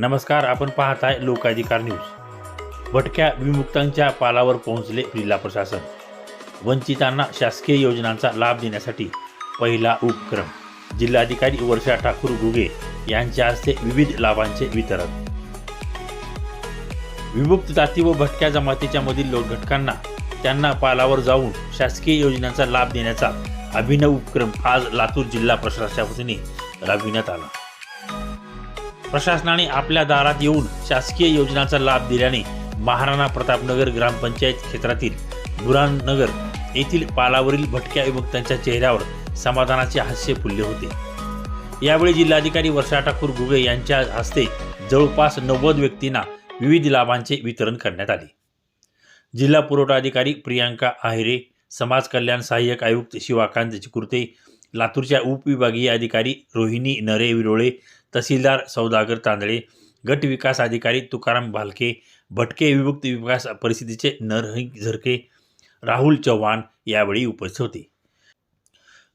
नमस्कार आपण पाहताय लोकाधिकार न्यूज. भटक्या विमुक्तांच्या पालावर पोहोचले जिल्हा प्रशासन. वंचितांना शासकीय योजनांचा लाभ देण्यासाठी पहिला उपक्रम. जिल्हाधिकारी वर्षा ठाकूर घुगे यांच्या हस्ते विविध लाभांचे वितरण. विमुक्त जाती व भटक्या जमातीच्या मधील लोक घटकांना त्यांना पालावर जाऊन शासकीय योजनांचा लाभ देण्याचा अभिनव उपक्रम आज लातूर जिल्हा प्रशासनाच्या वतीने राबविण्यात आला. प्रशासनाने आपल्या दारात येऊन शासकीय योजनांचा लाभ दिल्याने महाराणा प्रतापनगर ग्रामपंचायत क्षेत्रातील बुराननगर येथील पालावरील भटक्या विमुक्तांच्या चेहऱ्यावर समाधानाचे हास्य फुलले होते. यावेळी जिल्हाधिकारी वर्षा ठाकूर गुगे यांच्या हस्ते जवळपास नव्वद व्यक्तींना विविध लाभांचे वितरण करण्यात आले. जिल्हा पुरवठा अधिकारी प्रियांका आहिरे समाज कल्याण सहाय्यक आयुक्त शिवाकांत चिकुर्ते लातूरच्या उपविभागीय अधिकारी रोहिणी नरे विरोळे तहसीलदार सौदागर तांदळे गट विकास अधिकारी तुकाराम भालके भटके विभक्त विकास परिस्थितीचे नरहंग झरके राहुल चव्हाण यावेळी उपस्थित होते.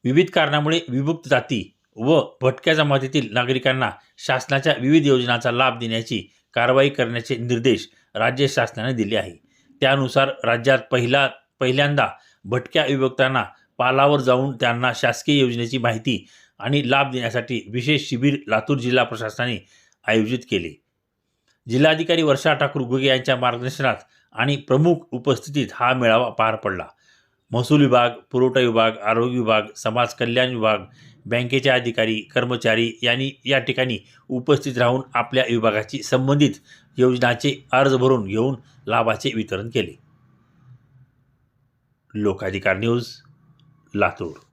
विविध कारणामुळे विभक्त जाती व भटक्या जमातीतील नागरिकांना शासनाच्या विविध योजनांचा लाभ देण्याची कारवाई करण्याचे निर्देश राज्य शासनाने दिले आहे. त्यानुसार राज्यात पहिला पहिल्यांदा भटक्या विभक्तांना पालावर जाऊन त्यांना शासकीय योजनेची माहिती आणि लाभ देण्यासाठी विशेष शिबिर लातूर जिल्हा प्रशासनाने आयोजित केले. जिल्हाधिकारी वर्षा ठाकूर घुगे यांच्या मार्गदर्शनात आणि प्रमुख उपस्थितीत हा मेळावा पार पडला. महसूल विभाग पुरवठा विभाग आरोग्य विभाग समाज कल्याण विभाग बँकेचे अधिकारी कर्मचारी यांनी या ठिकाणी उपस्थित राहून आपल्या विभागाची संबंधित योजनाचे अर्ज भरून घेऊन लाभाचे वितरण केले. लोकाधिकार न्यूज लातूर